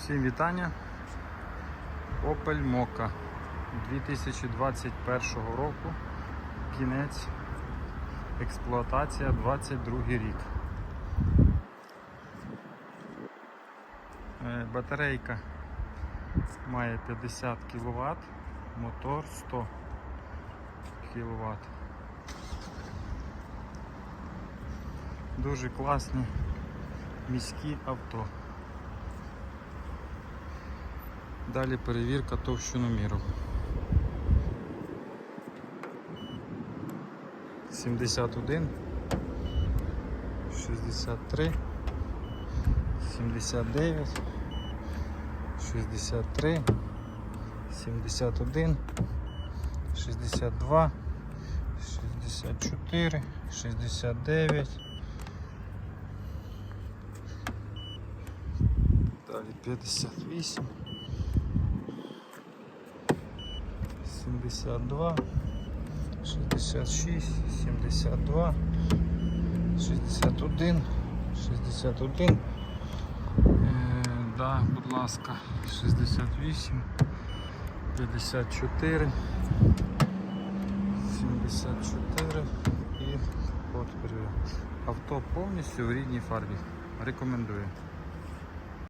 Всім вітання. Opel Mokka 2021 року. Кінець експлуатація 22 рік. Е, Батарейка має 50 кВт, мотор 100 кВт. Дуже класні міські авто. Далі перевірка товщиноміру. 71, 63, 79, 63, 71, 62, 64, 69. Далі 58. 72, 66, 72, 61, 61. Е, да, будь ласка, 68, 54, 74 і от. Авто повністю в рідній фарбі. Рекомендую.